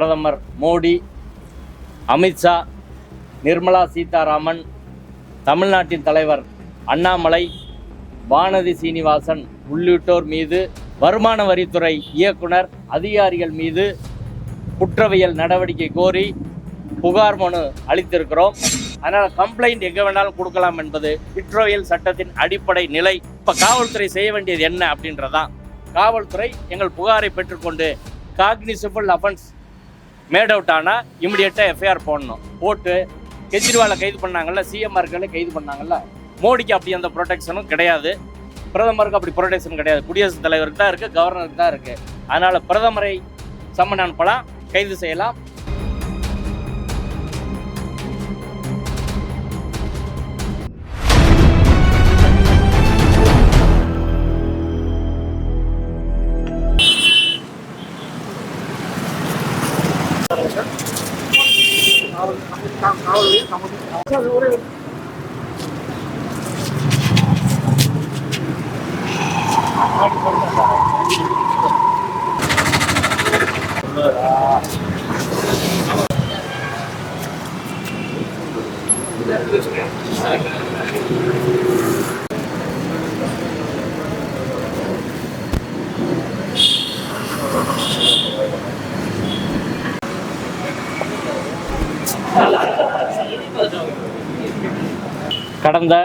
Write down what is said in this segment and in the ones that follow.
பிரதமர் மோடி அமித்ஷா நிர்மலா சீதாராமன் தமிழ்நாட்டின் தலைவர் அண்ணாமலை வானதி சீனிவாசன் உள்ளிட்டோர் மீது வருமான வரித்துறை இயக்குனர் அதிகாரிகள் மீது குற்றவியல் நடவடிக்கை கோரி புகார் மனு அளித்திருக்கிறோம். அதனால் கம்ப்ளைண்ட் எங்கே வேணாலும் கொடுக்கலாம் என்பது குற்றவியல் சட்டத்தின் அடிப்படை நிலை. இப்போ காவல்துறை செய்ய வேண்டியது என்ன அப்படின்றதான் காவல்துறை எங்கள் புகாரை பெற்றுக்கொண்டு காக்னிசபிள் அஃபென்ஸ் மேட் அவுட் ஆனால் இமிடியேட்டாக எஃப்ஐஆர் போடணும். போட்டு கெஜ்ரிவாலை கைது பண்ணாங்கல்ல சிஎம்ஆர்களை கைது பண்ணாங்கல்ல மோடிக்கு அப்படி அந்த ப்ரொடெக்ஷனும் கிடையாது. பிரதமருக்கு அப்படி ப்ரொடெக்ஷன் கிடையாது. குடியரசுத் தலைவருக்கு தான் இருக்குது கவர்னருக்கு தான் இருக்குது அதனால் பிரதமரை சம்மன் அனுப்பலாம் கைது செய்யலாம். 他走了。கடந்த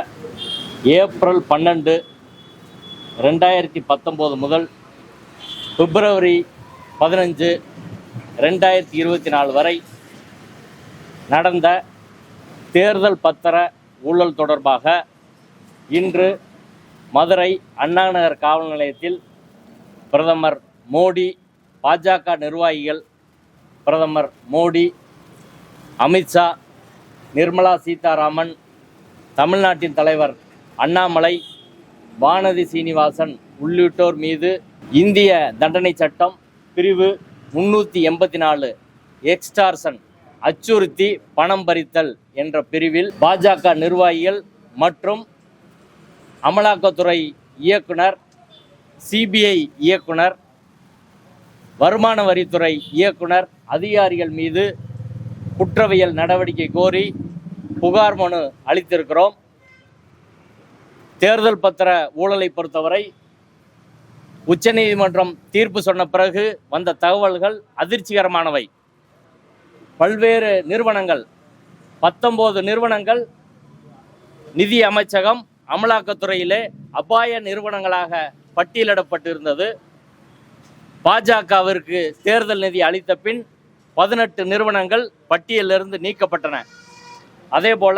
ஏப்ரல் பன்னெண்டு ரெண்டாயிரத்தி பத்தொம்போது முதல் பிப்ரவரி பதினஞ்சு ரெண்டாயிரத்தி இருபத்தி நாலு வரை நடந்த தேர்தல் பத்திர ஊழல் தொடர்பாக இன்று மதுரை அண்ணாநகர் காவல் நிலையத்தில் பிரதமர் மோடி பாஜக நிர்வாகிகள் பிரதமர் மோடி அமித்ஷா நிர்மலா சீதாராமன் தமிழ்நாட்டின் தலைவர் அண்ணாமலை வானதி சீனிவாசன் உள்ளிட்டோர் மீது இந்திய தண்டனை சட்டம் பிரிவு முன்னூற்றி எண்பத்தி நாலு எக்ஸ்டார்சன் அச்சுறுத்தி பணம் பறித்தல் என்ற பிரிவில் பாஜக நிர்வாகிகள் மற்றும் அமலாக்கத்துறை இயக்குனர் சிபிஐ இயக்குனர் வருமான வரித்துறை இயக்குனர் அதிகாரிகள் மீது குற்றவியல் நடவடிக்கை கோரி புகார் மனு அளித்திருக்கிறோம். தேர்தல் பத்திர ஊழலை பொறுத்தவரை உச்சநீதிமன்றம் தீர்ப்பு சொன்ன பிறகு வந்த தகவல்கள் அதிர்ச்சிகரமானவை. பல்வேறு நிறுவனங்கள் பத்தொம்போது நிறுவனங்கள் நிதி அமைச்சகம் அமலாக்கத்துறையிலே அபாய நிறுவனங்களாக பட்டியலிடப்பட்டிருந்தது. பாஜகவிற்கு தேர்தல் நிதி அளித்த பின் பதினெட்டு நிறுவனங்கள் பட்டியலிருந்து நீக்கப்பட்டன. அதே போல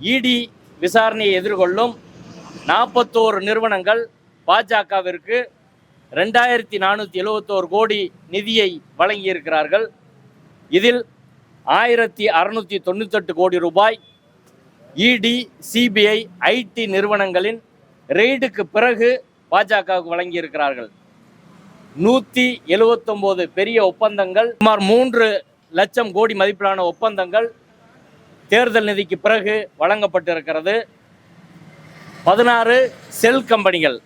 இடி விசாரணையை எதிர்கொள்ளும் நாற்பத்தோரு நிறுவனங்கள் பாஜகவிற்கு ரெண்டாயிரத்தி நானூற்றி எழுபத்தோரு கோடி நிதியை வழங்கியிருக்கிறார்கள். இதில் ஆயிரத்தி அறுநூற்றி தொண்ணூத்தெட்டு கோடி ரூபாய் இடி சிபிஐ ஐடி நிறுவனங்களின் ரெய்டுக்கு பிறகு பாஜகவுக்கு வழங்கியிருக்கிறார்கள். நூற்றி எழுவத்தொம்போது பெரிய ஒப்பந்தங்கள் சுமார் மூன்று லட்சம் கோடி மதிப்பிலான ஒப்பந்தங்கள் தேர்தல் நிதிக்கு பிறகு வழங்கப்பட்டிருக்கிறது பதினாறு செல் கம்பெனிகள்.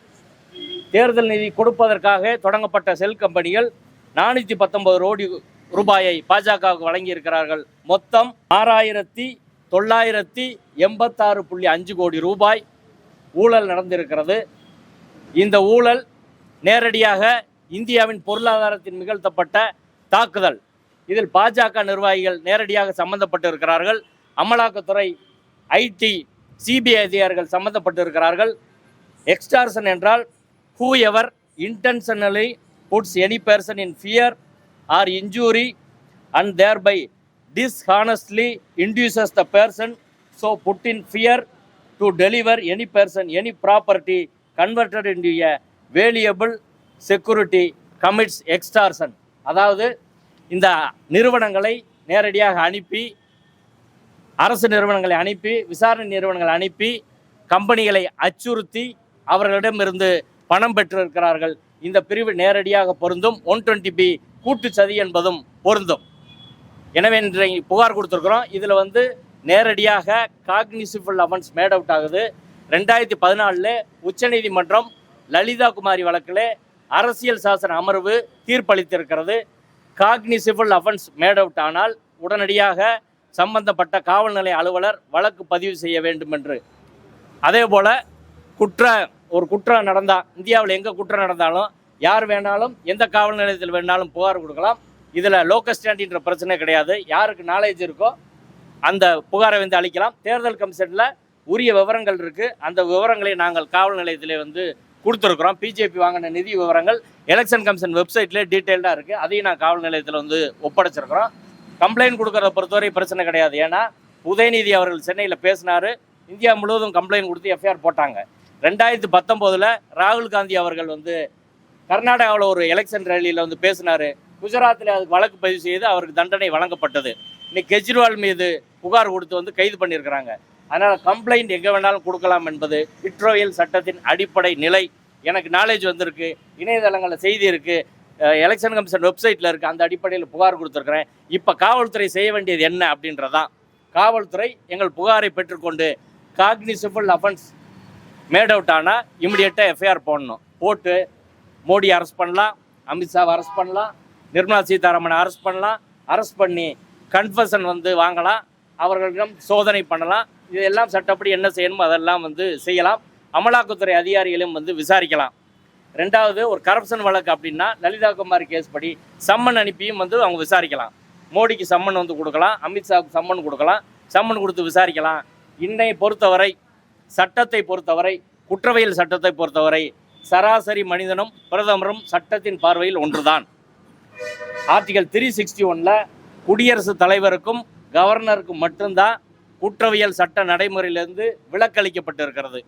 தேர்தல் நிதி கொடுப்பதற்காக தொடங்கப்பட்ட செல் கம்பெனிகள் நானூற்றி பத்தொன்பது கோடி ரூபாயை பாஜகவுக்கு வழங்கியிருக்கிறார்கள். மொத்தம் ஆறாயிரத்தி தொள்ளாயிரத்தி எண்பத்தாறு புள்ளி அஞ்சு கோடி ரூபாய் ஊழல் நடந்திருக்கிறது. இந்த ஊழல் நேரடியாக இந்தியாவின் பொருளாதாரத்தின் நிகழ்த்தப்பட்ட தாக்குதல். இதில் பாஜக நிர்வாகிகள் நேரடியாக சம்பந்தப்பட்டிருக்கிறார்கள். அமலாக்கத்துறை ஐடி சிபிஐ அதிகாரிகள் சம்மந்தப்பட்டிருக்கிறார்கள் எக்ஸ்டார்சன் என்றால் whoever intentionally puts any person in fear or injury and thereby dishonestly induces the person so put in fear to deliver any person any property converted in a valuable security commits extortion அதாவது இந்த நிறுவனங்களை நேரடியாக அனுப்பி அரசு நிறுவனங்களை அனுப்பி விசாரணை நிறுவனங்களை அனுப்பி கம்பெனிகளை அச்சுறுத்தி அவர்களிடமிருந்து பணம் பெற்றிருக்கிறார்கள். இந்த பிரிவு நேரடியாக பொருந்தும். ஒன் டுவெண்ட்டி பி கூட்டு சதி என்பதும் பொருந்தும். எனவே இன்றைக்கு புகார் கொடுத்துருக்குறோம். இதில் வந்து நேரடியாக காக்னிசிபிள் அஃபென்ஸ் மேட் அவுட் ஆகுது. ரெண்டாயிரத்தி பதினாலில் உச்சநீதிமன்றம் லலிதா குமாரி வழக்கில் அரசியல் சாசன அமர்வு தீர்ப்பளித்திருக்கிறது. காக்னிசிபிள் அஃபென்ஸ் மேட் அவுட் ஆனால் உடனடியாக சம்பந்தப்பட்ட காவல் நிலைய அலுவலர் வழக்கு பதிவு செய்ய வேண்டும் என்று அதே போல் குற்ற ஒரு குற்றம் நடந்தால் இந்தியாவில் எங்கே குற்றம் நடந்தாலும் யார் வேணாலும் எந்த காவல் நிலையத்தில் வேணாலும் புகார் கொடுக்கலாம். இதில் லோக்கல் ஸ்டாண்டின்ற பிரச்சனை கிடையாது. யாருக்கு நாலேஜ் இருக்கோ அந்த புகாரை வந்து அளிக்கலாம். தேர்தல் கமிஷனில் உரிய விவரங்கள் இருக்குது அந்த விவரங்களை நாங்கள் காவல் நிலையத்திலே வந்து கொடுத்துருக்குறோம். பிஜேபி வாங்கின நிதி விவரங்கள் எலெக்ஷன் கமிஷன் வெப்சைட்லேயே டீட்டெயில்டாக இருக்குது அதையும் நான் காவல் நிலையத்தில் வந்து ஒப்படைச்சிருக்கிறோம். கம்ப்ளைண்ட் கொடுக்கறத பொறுத்தவரை பிரச்சனை கிடையாது. ஏன்னா உதயநிதி அவர்கள் சென்னையில் பேசினார். இந்தியா முழுவதும் கம்ப்ளைண்ட் கொடுத்து எஃப்ஐஆர் போட்டாங்க. ரெண்டாயிரத்தி பத்தொம்போதில் ராகுல் காந்தி அவர்கள் வந்து கர்நாடகாவில் ஒரு எலெக்ஷன் ரேலியில் வந்து பேசினார். குஜராத்தில் அதுக்கு வழக்கு பதிவு செய்து அவருக்கு தண்டனை வழங்கப்பட்டது. இன்னைக்கு கெஜ்ரிவால் மீது புகார் கொடுத்து வந்து கைது பண்ணியிருக்கிறாங்க. அதனால் கம்ப்ளைண்ட் எங்கே வேணாலும் கொடுக்கலாம் என்பது பிட்ரோயல் சட்டத்தின் அடிப்படை நிலை. எனக்கு நாலேஜ் வந்திருக்கு. இணையதளங்களில் செய்தி இருக்குது எலெக்ஷன் கமிஷன் வெப்சைட்டில் இருக்குது அந்த அடிப்படையில் புகார் கொடுத்துருக்குறேன். இப்போ காவல்துறை செய்ய வேண்டியது என்ன அப்படின்றதான் காவல்துறை எங்கள் புகாரை பெற்றுக்கொண்டு காக்னிசிபிள் அஃபென்ஸ் மேட் அவுட் ஆனால் இமிடியேட்டாக எஃப்ஐஆர் போடணும். போட்டு மோடி அரெஸ்ட் பண்ணலாம் அமித்ஷாவை அரெஸ்ட் பண்ணலாம் நிர்மலா சீதாராமனை அரெஸ்ட் பண்ணலாம் அரெஸ்ட் பண்ணி கன்ஃபஷன் வந்து வாங்கலாம் அவர்களிடம் சோதனை பண்ணலாம் இதெல்லாம் சட்டப்படி என்ன செய்யணுமோ அதெல்லாம் வந்து செய்யலாம். அமலாக்கத்துறை அதிகாரிகளையும் வந்து விசாரிக்கலாம். ரெண்டாவது ஒரு கரப்ஷன் வழக்கு அப்படின்னா லலிதா குமார் கேஸ் படி சம்மன் அனுப்பியும் வந்து அவங்க விசாரிக்கலாம். மோடிக்கு சம்மன் வந்து கொடுக்கலாம் அமித்ஷாவுக்கு சம்மன் கொடுக்கலாம் சம்மன் கொடுத்து விசாரிக்கலாம். இன்னை பொறுத்தவரை சட்டத்தை பொறுத்தவரை குற்றவியல் சட்டத்தை பொறுத்தவரை சராசரி மனிதனும் பிரதமரும் சட்டத்தின் பார்வையில் ஒன்றுதான். ஆர்டிகல் த்ரீ சிக்ஸ்டி ஒனில் குடியரசுத் தலைவருக்கும் கவர்னருக்கும் மட்டும்தான் குற்றவியல் சட்ட நடைமுறையிலிருந்து விலக்களிக்கப்பட்டிருக்கிறது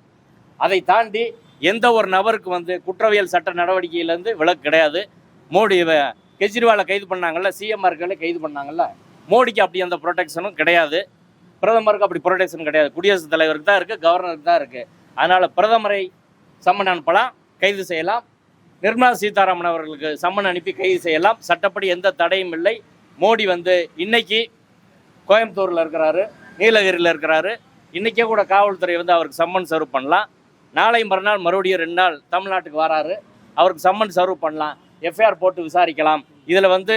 அதை தாண்டி எந்த ஒரு நபருக்கு வந்து குற்றவியல் சட்ட நடவடிக்கையிலேருந்து விலக்கு கிடையாது. மோடி வ- கெஜ்ரிவாலை கைது பண்ணாங்கல்ல சிஎம்ஆர்களை கைது பண்ணாங்கல்ல மோடிக்கு அப்படி அந்த ப்ரொடெக்ஷனும் கிடையாது. பிரதமருக்கு அப்படி ப்ரொடெக்ஷன் கிடையாது. குடியரசுத் தலைவருக்கு தான் இருக்குது கவர்னருக்கு தான் இருக்குது அதனால் பிரதமரை சம்மன் அனுப்பலாம் கைது செய்யலாம். நிர்மலா சீதாராமன் அவர்களுக்கு சம்மன் அனுப்பி கைது செய்யலாம். சட்டப்படி எந்த தடையும் இல்லை. மோடி வந்து இன்னைக்கு கோயம்புத்தூரில் இருக்கிறாரு நீலகிரியில் இருக்கிறாரு. இன்றைக்கே கூட காவல்துறை வந்து அவருக்கு சம்மன் சர்வ் பண்ணலாம். நாளை மறுநாள் மறுபடியும் ரெண்டு நாள் தமிழ்நாட்டுக்கு வராரு. அவருக்கு சம்மன் சர்வ் பண்ணலாம். எஃப்ஐஆர் போட்டு விசாரிக்கலாம். இதில் வந்து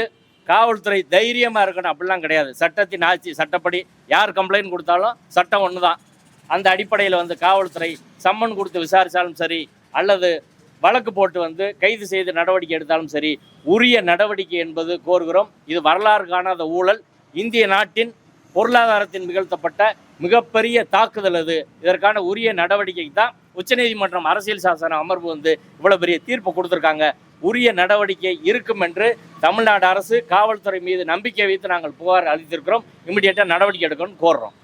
காவல்துறை தைரியமாக இருக்கணும். அப்படிலாம் கிடையாது. சட்டத்தின் ஆட்சி சட்டப்படி யார் கம்ப்ளைண்ட் கொடுத்தாலும் சட்டம் ஒன்று தான் அந்த அடிப்படையில் வந்து காவல்துறை சம்மன் கொடுத்து விசாரித்தாலும் சரி அல்லது வழக்கு போட்டு வந்து கைது செய்து நடவடிக்கை எடுத்தாலும் சரி உரிய நடவடிக்கை என்பது கோருகிறோம். இது வரலாறு காணாத ஊழல். இந்திய நாட்டின் பொருளாதாரத்தின் நிகழ்த்தப்பட்ட மிகப்பெரிய தாக்குதல் அது. இதற்கான உரிய நடவடிக்கைக்கு தான் உச்சநீதிமன்றம் அரசியல் சாசன அமர்வு வந்து இவ்வளவு பெரிய தீர்ப்பு கொடுத்துருக்காங்க. உரிய நடவடிக்கை இருக்கும் என்று தமிழ்நாடு அரசு காவல்துறை மீது நம்பிக்கை வைத்து நாங்கள் புகார் அளித்திருக்கிறோம். இமிடியேட்டாக நடவடிக்கை எடுக்கணும்னு கோர்றோம்.